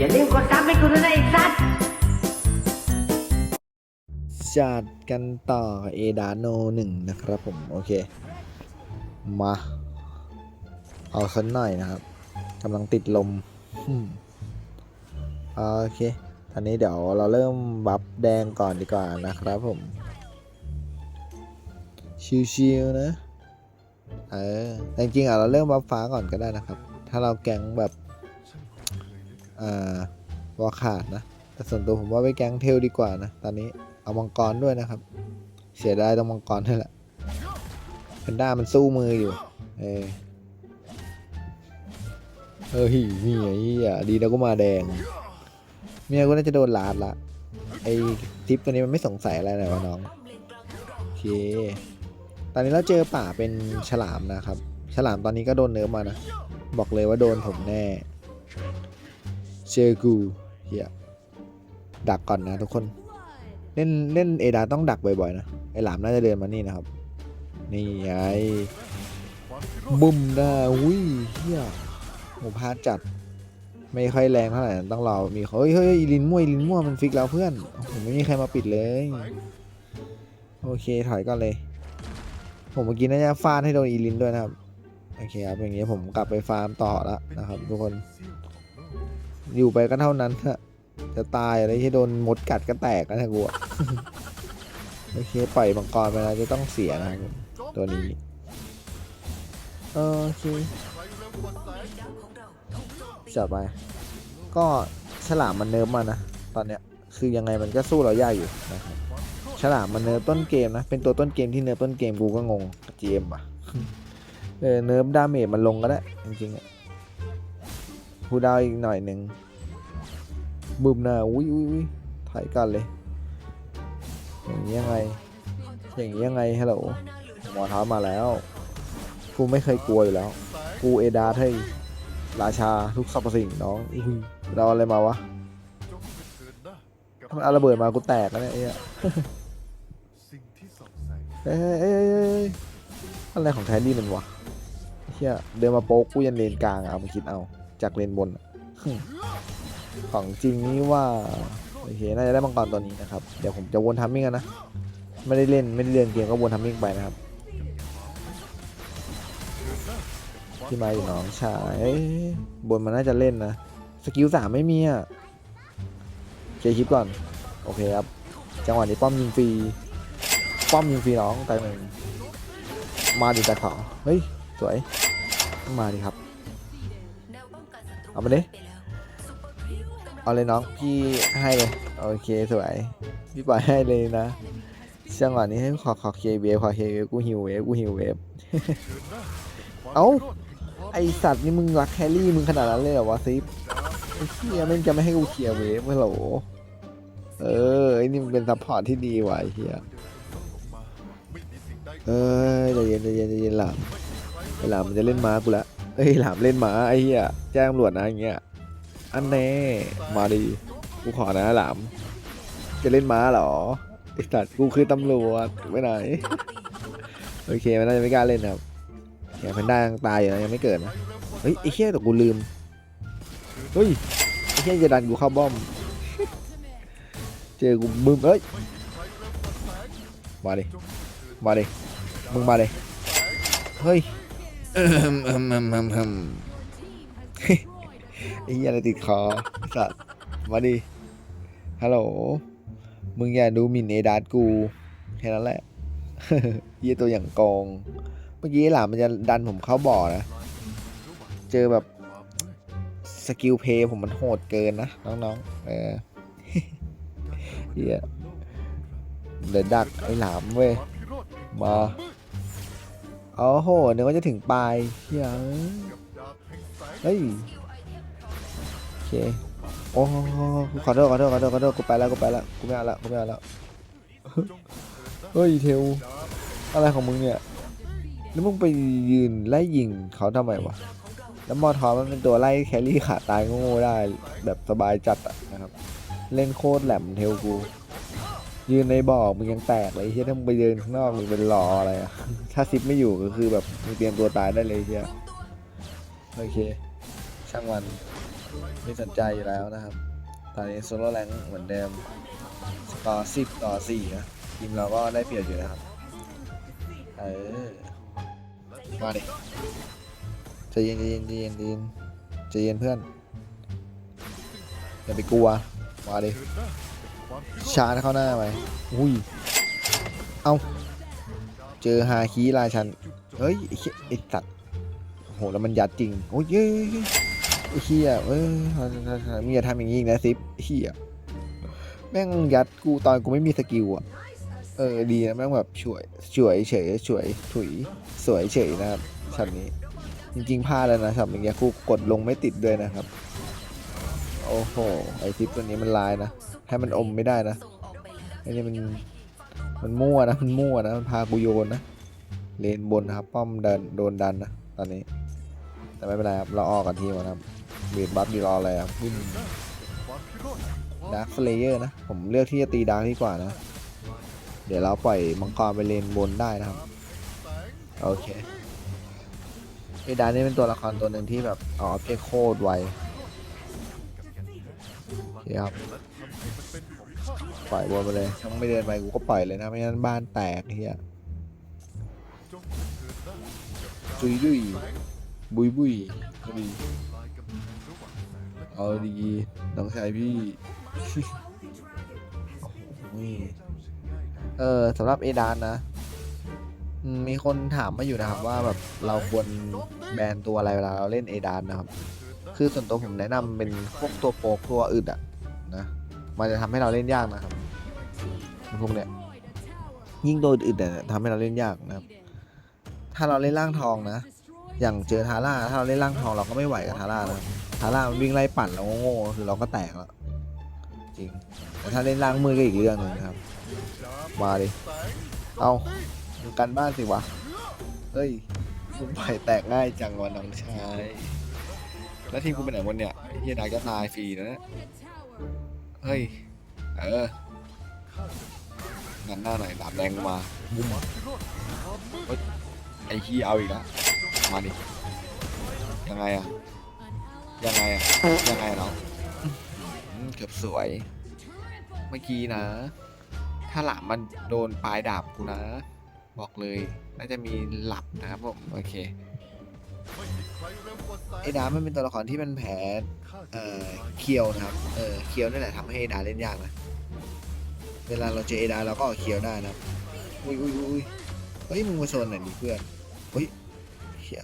อย่าลืมกดซับให้กูด้วยนะไอ้สัตว์จัดกันต่อเอดาโนหนึ่งนะครับผม โอเค มา เอาสักหน่อยนะครับกำลังติดลมโอเคตอนนี้เดี๋ยวเราเริ่มบัฟแดงก่อนดีกว่านะครับผม ชิวๆนะ เออจริงๆอะเราเริ่มบัฟฟ้าก่อนก็ได้นะครับ ถ้าเราแก๊งแบบ อ่าวอขาดนะ แต่ส่วนตัวผมว่าไปแก๊งเทลดีกว่านะ ตอนนี้เอามังกรด้วยนะครับ เสียดายตรงมังกรนี่แหละแพนด้ามันสู้มืออยู่ เออเออหินี่ไอ้เหี้ยดีแล้วก็มาแดง เมียก็น่าจะโดนลาดละ ไอ้ทิปตัวนี้มันไม่สงสัยอะไรเลยวะน้อง โอเค ตอนนี้เราเจอป่าเป็นฉลามนะครับ ฉลามตอนนี้ก็โดนเนิร์ฟมานะ บอกเลยว่าโดนผมแน่ เจอกูเฮียดักก่อนนะทุกคน เล่นเล่นเอดาต้องดักบ่อยๆนะ ไอหลามน่าจะเดินมานี่นะครับ นี่ไงบุ้มได้อุ้ยเฮียโหพาจัด ไม่ค่อยแรงเท่าไหร่ต้องรอมีเฮ้ยเฮ้ยอีลินมั่วอีลินมั่วมันฟิกแล้วเพื่อนผมไม่มีใครมาปิดเลย โอเคถอยก่อนเลย ผมเมื่อกี้น่าจะฟาดให้โดนอีลินด้วยนะครับโอเคครับอย่างนี้ผมกลับไปฟาร์มต่อและนะครับ ทุกคน อยู่ไปก็เท่านั้นฮะจะตายอะไรที่โดนมดกัดก็แตกนะกูโอเคปล่อยมังกรไปแล้วจะต้องเสียนะตัวนี้โอเคจัดไป ก็ฉลามมันเนิร์ฟมานะตอนเนี้ยคือยังไงมันก็สู้เรายากอยู่นะครับฉลามมันเนิร์ฟต้นเกมนะ เป็นตัวต้นเกมที่เนิร์ฟต้นเกมกูก็งงกับเจมอะเออเนิร์ฟดาเมจมันลงก็ได้จริงๆ อะพูดาวอีกหน่อยหนึ่งบึมหน้าอุ้ยอุ้ยอุ้ยถ่ายกันเลย อย่างนี้ยังไง อย่างนี้ยังไงฮัลโหลหมอท้ามาแล้ว กูไม่เคยกลัวอยู่แล้ว กูเอดาเฮ้ยราชาทุกสรรพสิ่งน้องอุ้ยเราอะไรมาวะถ้ามันเอาระเบิดมากูแตกแล้วเนี่ยเฮ้ยอ้ยเอ้ยเอ้ยอะไรของแทนดี้มันวะเฮียเดินมาโป๊กกูยันเลนกลางอะเอามาคิดเอา จากเลนบนอะฮึ่มของจริงนี่ว่าโอเคน่าจะได้มังกรตัวนี้นะครับ เดี๋ยวผมจะวนทัมมิ่งกันนะ ไม่ได้เล่นไม่ได้เรียนเกมก็วนทัมมิ่งไปนะครับ ที่มาอยู่น้องชายเอ้ยบนมันน่าจะเล่นนะ สกิลสามไม่มีอะเคลียร์คลิปก่อน โอเคครับ จังหวะนี้ป้อมยิงฟรี ป้อมยิงฟรีน้องตายหนึ่งมาดิแต่ขอเฮ้ย สวย มาดิครับ เอามาดิเอาเลยน้องพี่ให้เลย โอเคสวย พี่ปล่อยให้เลยนะจังหวะนี้ให้ขอขอเคลียร์เวฟขอเคลียร์เวฟกูหิวเวฟกูหิวเวฟเอ้าไอสัตว์นี่มึงรักแครี่มึงขนาดนั้นเลยเหรอวะซิฟไอ้เหี้ยแม่งจะไม่ให้กูเคลียร์เวฟเหรอเออไอ้นี่มันเป็นซัพพอร์ตที่ดีว่ะไอ้เหี้ยเอ้ยใจเย็นใจเย็นใจเย็นหลามไอหลามมันจะเล่นม้ากูละเอ้ยหลามเล่นม้าไอ้เหี้ยแจ้งตำรวจนะอย่างเงี้ยอันแน่มาดีกูขอนะหลามจะเล่นม้าเหรอไอ้สัตว์กูคือตำรวจไปไหนโอเคมันน่าจะไม่กล้าเล่นครับอย่งแพนด้ายังตายอยู่นะยังไม่เกิดนะเฮ้ยไอ้เหี้ยแต่กูลืมเฮ้ยไอ้เหี้ยจะดันกูเข้าบ้อมเจอกูบึ้มเอ้ยมาดิมาดิมึงมาเลยเฮ้ย เอิ่มเอิ่มเอิ่มเอิ่มเอิ่มไอ้เหี้ยอะไรติดคอไอ้สัตว์มาดิฮัลโหลมึงอย่าดูหมิ่นเอดาร์กูแค่นั้นแหละเหี้ยตัวอย่างกอง เมื่อกี้หลานมันจะดันผมเข้าบ่อนะ เจอแบบสกิลเพย์ผมมันโหดเกินนะ น้องๆ เออเหี้ยเดี๋ยวดักไอ้หลามเว้ย มา โอ้โหนึกว่าจะถึงปลายเฮ้ยเฮ้ยโอเคโอ้ขอโทษขอโทษขอโทษขอโทษกูไปแล้วกูไปแล้วกูไม่เอาละกูไม่เอาละเฮ้ยเทลอะไรของมึงเนี่ยแล้วมึงไปยืนไล่ยิงเขาทำไมวะแล้วมอทอมันเป็นตัวไล่แครี่ขาตายโง่ๆได้แบบสบายจัดอะนะครับ เล่นโคตรแหลมเทลกู ยืนในบ่อมึงยังแตกเลยเฮียถ้ามึงไปเดินข้างนอกมึงเป็นรออะไรอะถ้าซิปไม่อยู่ก็คือแบบมึงเตรียมตัวตายได้เลยเฮียโอเค ช่างมันไม่สนใจอยู่แล้วนะครับ ตอนนี้โซโล่แรงเหมือนเดิมสกอร์สิบต่อสี่นะทีมเราก็ได้เปรียบอยู่นะครับเออมาดิใจเย็นใจเย็นใจเย็นใจเย็นใจเย็นเพื่อนอย่าไปกลัวมาดิ ชาร์จเข้าหน้าไปอุ้ย เอาเจอฮาคีราชัน เฮ้ยไอ้เหี้ยไอ้สัตว์โหแล้วมันยัดจริง โอ้ยเย้ยไอ้เหี้ยเอ้ยมึงอย่าทำอย่างนี้อีกนะซิปเหี้ยแม่งยัดกูตอนกูไม่มีสกิลอะ เออดีนะแม่งแบบช่วยช่วยเฉยช่วยถุยสวยเฉยนะครับช็อตนี้ จริงๆพลาดแล้วนะช็อตเมื่อกี้กูกดลงไม่ติดด้วยนะครับ โอ้โหไอซิปตัวนี้มันลายนะ ให้มันอมไม่ได้นะไอ้นี่มันมันมั่วนะมันมั่วนะมันพากูโยนนะเลนบนนะครับป้อมเดินโดนดันนะตอนนี้ แต่ไม่เป็นไรครับเราออกกันทีมก่อนครับเบียดบัฟดีรออะไรครับวิ่งความคิดรอดความดาร์คสเลเยอร์นะ ผมเลือกที่จะตีดาร์กดีกว่านะ เดี๋ยวเราปล่อยมังกรไปเลนบนได้นะครับแสงโอเคไอ้ดาร์กนี่เป็นตัวละครตัวหนึ่งที่แบบเอาออบเจกต์โคตรไวโอเคครับ ปล่อยบนไปเลยถ้ามึงไม่เดินไปกูก็ปล่อยเลยนะ ไม่งั้นบ้านแตกเฮียจงเดินหน้าจุยดุยบุยบุยเอาดีลายกับระหว่างแสงและเอาดีน้องชายพี่โอ้โหเออสำหรับเอดานนะอืมมีคนถามมาอยู่นะครับว่าแบบเราควรแบนตัวอะไรเวลาเราเล่นเอดานนะครับ คือส่วนตัวผมแนะนำเป็นพวกตัวโปกตัวอึดอะนะ มันจะทำให้เราเล่นยากนะครับ พวกเนี้ยยิ่งตัวอึดๆเนี่ยทำให้เราเล่นยากนะครับ ถ้าเราเล่นร่างทองนะ อย่างเจอทาร่าถ้าเราเล่นร่างทองเราก็ไม่ไหวกับทาร่านะครับทาร่ามันวิ่งไล่ปั่นเราโง่ๆคือเราก็แตกแล้วจริงแต่ถ้าเล่นร่างมือก็อีกเรื่องหนึ่งนะครับ มาดิเอามึงกันบ้านสิวะเฮ้ยมึงปล่อยแตกง่ายจังวะน้องชายแล้วทีมกูเป็นไหนหมดเนี่ยเฮียดาก็ตายฟรีนะเฮ้ย เออ งันหน้าหน่อยดาบแดงมาบุ้มไอ้ขี้เอาอีกแล้วมาดิยังไงอะยังไงอะยังไงเนาะเกือบสวย เมื่อกี้นะ ถ้าหลามมันโดนปลายดาบกูนะ บอกเลยน่าจะมีหลับนะครับผมโอเคไอ้ดามันเป็นตัวละครที่มันแผลเอ่อเคียวนะครับเออเคียวนั่แหละทำให้เอดาเล่นยากนะ เวลาเราเจอเอดาเราก็เคียวได้นะอุ้ยอุ้ยอุ้ยเฮ้ยมึงมาโซนหน่อยดิเพื่อนเฮ้ยเฮีย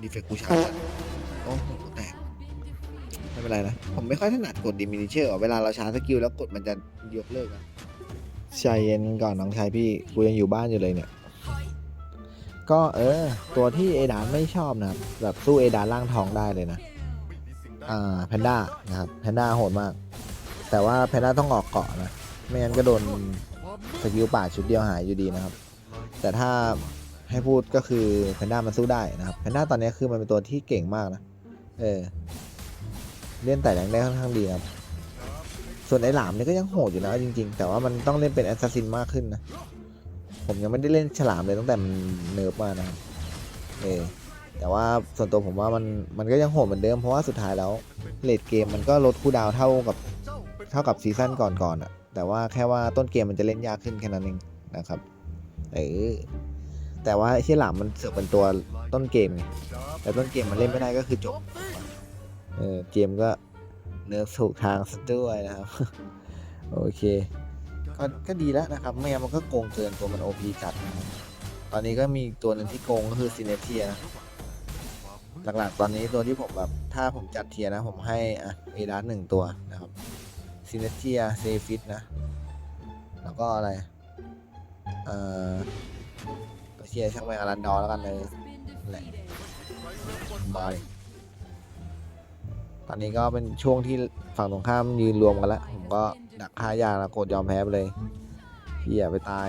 ดีเฟกกูช้าโอ้โหแตกไม่เป็นไรนะ ผมไม่ค่อยถนัดกดดิมินิเชอร์เวลาเราช้าสกิลแล้วกดมันจะยกเลิกอะใจเย็นก่อนน้องชายพี่กูยังอยู่บ้านอยู่เลยเนี่ย ก็เออ ตัวที่เอดาไม่ชอบนะครับแบบสู้เอดาล่างทองได้เลยนะ อ่าแพนด้านะครับแพนด้าโหดมาก แต่ว่าแพนด้าต้องออกเกาะนะ ไม่งั้นก็โดนสกิลป่าดชุดเดียวหายอยู่ดีนะครับ แต่ถ้าให้พูดก็คือแพนด้ามันสู้ได้นะครับแพนด้าตอนนี้คือมันเป็นตัวที่เก่งมากนะ เออ เล่นแต่แรงได้ค่อนข้างดีครับ ส่วนไอ้หลามเนี่ยก็ยังโหดอยู่นะจริง ๆ แต่ว่ามันต้องเล่นเป็นแอสซัสซินมากขึ้นนะ ผมยังไม่ได้เล่นฉลามเลยตั้งแต่มันเนิร์ฟมานะครับ เออ แต่ว่าส่วนตัวผมว่ามันมันก็ยังโหดเหมือนเดิมเพราะว่าสุดท้ายแล้วเลดเกมมันก็ลดคูลดาวเท่ากับเท่ากับซีซั่นก่อนๆอะ แต่ว่าแค่ว่าต้นเกมมันจะเล่นยากขึ้นแค่นั้นเองนะครับเออแต่ว่าไอ้ที่หลามมันเสือกเป็นตัวต้นเกมไงแต่ต้นเกมมันเล่นไม่ได้ก็คือจบเออเกมก็เนิร์ฟถูกทางซะด้วยนะครับ โอเคก็ก็ดีแล้วนะครับ ไม่งั้นมันก็โกงเกินตัวมันโอพีจัดนะครับตอนนี้ก็มีตัวหนึ่งที่โกงก็คือซีเนเทียนะหลักๆ ตอนนี้ตัวที่ผมแบบถ้าผมจัดเทียนะ ผมให้อะเอดาหนึ่งตัวนะครับ ซินเนเทียเซฟิตนะ แล้วก็อะไร เอ่อตัวเทียร์ช่างแม่งอรันดอร์แล้วกันเลยแหละบายตอนนี้ก็เป็นช่วงที่ฝั่งตรงข้ามยืนรวมกันแล้ว ผมก็ดักฆ่ายากแล้วกดยอมแพ้ไปเลยพี่อย่าไปตาย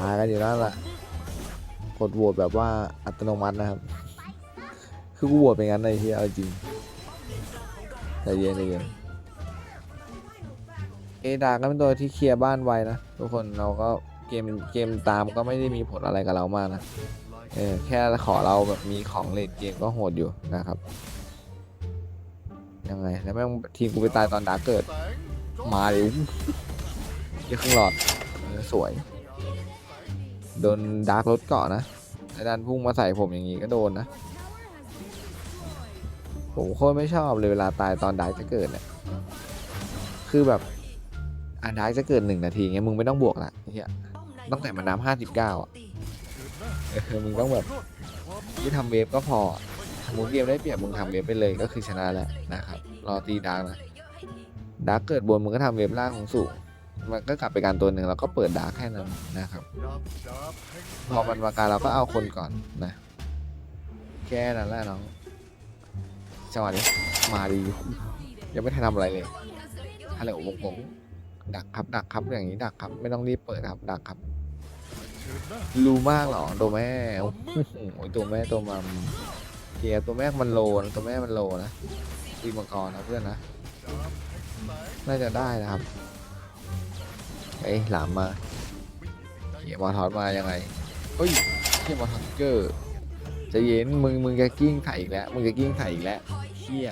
ตายกันอยู่นั่นแหละกดโหวตแบบว่าอัตโนมัตินะครับ คือกูโหวตเป็นงั้นเลยที่เอาจริง ใจเย็นใจเย็นเอดาก็เป็นตัวที่เคลียร์บ้านไวนะทุกคนเราก็เกมเกมตามก็ไม่ได้มีผลอะไรกับเรามากนะเออแค่ขอเราแบบมีของเลดเกมก็โหดอยู่นะครับยังไงแล้วแม่งทีมกูไปตายตอนดาร์กเกิดแสงจงมาเร็วเยี่ยครึ่งหลอดเออสวย โดนดาร์กรถเกาะนะไอ้ดันพุ่งมาใส่ผมอย่างงี้ก็โดนนะ ผมโคตรไม่ชอบเลยเวลาตายตอนดาร์กจะเกิดเนี่ยคือแบบอ่าดาร์กจะเกิดหนึ่งนาทีเงี้ยมึงไม่ต้องบวกละเฮียตั้งแต่มันน้ำห้าสิบเก้าอะเออมึงต้องแบบที่ทำเวฟก็พอมมติเกมได้เปรียบมึงทำเวฟไปเลยก็คือชนะแล้วนะครับรอตีดาร์กนะดาร์กเกิดบนมึงก็ทำเวฟล่างของสูงมันก็กลับไปการตัวหนึ่งแล้วก็เปิดดาร์กแค่นั้นนะครับ พอมันมาการเราก็เอาคนก่อนนะ แค่นั้นแหละน้อง จังหวะนี้มาดียังไม่ทันทำอะไรเลยฮัลโหลวงวงดักครับดักครับอย่างนี้ดักครับ ไม่ต้องรีบเปิดครับดักครับ รู้มากหรอตัวแม่โอ้โหตัวแม่ตัวมัมเกียร์ตัวแม่มันโลนะตัวแม่มันโลนะตีมังกรนะเพื่อนนะน่าจะได้นะครับเอ้หลามมาไม่มีสิ่งใดเขียมอทอสมายังไงเฮ้ยเขียมอทอสเกอร์ จะเย็นมึงมึงจะกิ้งไถ่อีกแล้วมึงจะกิ้งไถ่อีกแล้วเฮีย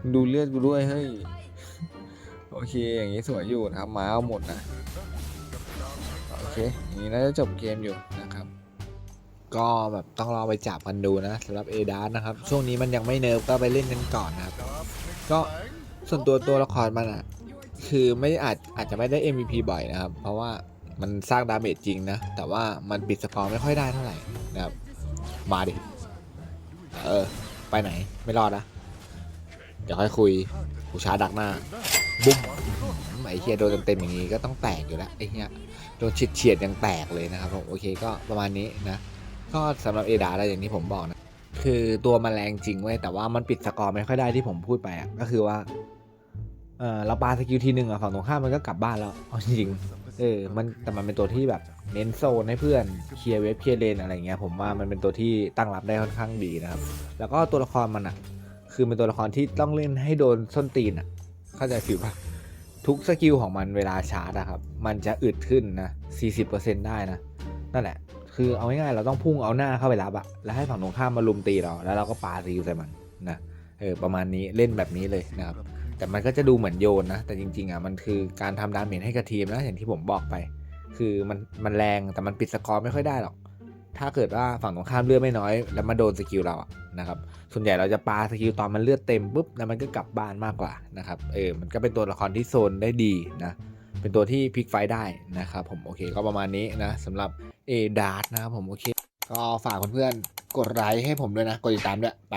มึงดูเลือดกูด้วยเฮ้ยโอเคอย่างนี้สวยอยู่นะครับม้าเอาหมดนะโอเคอย่างนี้น่าจะจบเกมอยู่นะครับ ก็แบบต้องรอไปจับกันดูนะสำหรับเอดานะครับ ช่วงนี้มันยังไม่เนิร์ฟก็ไปเล่นกันก่อนนะครับ ก็ส่วนตัวตัวละครมันอะคือไม่อาจอาจจะไม่ได้ MVP บ่อยนะครับ เพราะว่ามันสร้างดาเมจจริงนะ แต่ว่ามันปิดสกอร์ไม่ค่อยได้เท่าไหร่นะครับ มาดิ เออ ไปไหน ไม่รอดนะเดี๋ยวค่อยคุยกูช้าดักหน้า บุ้มไอ้เฮียโดนเต็มๆอย่างนี้ก็ต้องแตกอยู่แล้วไอ้เฮียโดนเฉียดเฉียดๆยังแตกเลยนะครับผมโอเคก็ประมาณนี้นะ ก็สำหรับเอดาอะไรอย่างที่ผมบอกนะ คือตัวมันแรงจริงเว้ยแต่ว่ามันปิดสกอร์ไม่ค่อยได้ที่ผมพูดไปอะก็คือว่าเออเราปาสกิลทีหนึ่งอะฝั่งตรงข้ามมันก็กลับบ้านแล้วจริง เออมันแต่มันเป็นตัวที่แบบเน้นโซนให้เพื่อนเคลียร์เวฟเคลียร์เลนอะไรเงี้ยผมว่ามันเป็นตัวที่ตั้งรับได้ค่อนข้างดีนะครับ แล้วก็ตัวละครมันอะ คือเป็นตัวละครที่ต้องเล่นให้โดนส้นตีนอะ เข้าใจฟิลปะทุกสกิลของมันเวลาชาร์จอะครับมันจะอึดขึ้นนะ40%ได้นะนั่นแหละ คือเอาง่ายๆเราต้องพุ่งเอาหน้าเข้าไปรับอะแล้วให้ฝั่งตรงข้ามมาลุมตีเราแล้วเราก็ปาสกิลใส่มันนะเออประมาณนี้เล่นแบบนี้เลยนะครับ แต่มันก็จะดูเหมือนโยนนะ แต่จริงๆอะมันคือการทำดาเมจให้กับทีมนะอย่างที่ผมบอกไป คือมันมันแรงแต่มันปิดสกอร์ไม่ค่อยได้หรอก ถ้าเกิดว่าฝั่งตรงข้ามเลือดไม่น้อย แล้วมาโดนสกิลเราอะนะครับส่วนใหญ่เราจะปาสกิลตอนมันเลือดเต็มปุ๊บแล้วมันก็กลับบ้านมากกว่านะครับเออมันก็เป็นตัวละครที่โซนได้ดีนะเป็นตัวที่พลิกไฟได้นะครับผมโอเคก็ประมาณนี้นะสำหรับเอดาร์นะครับผมโอเค ก็ฝากเพื่อนๆกดไลค์ให้ผมด้วยนะ กดติดตามด้วยไป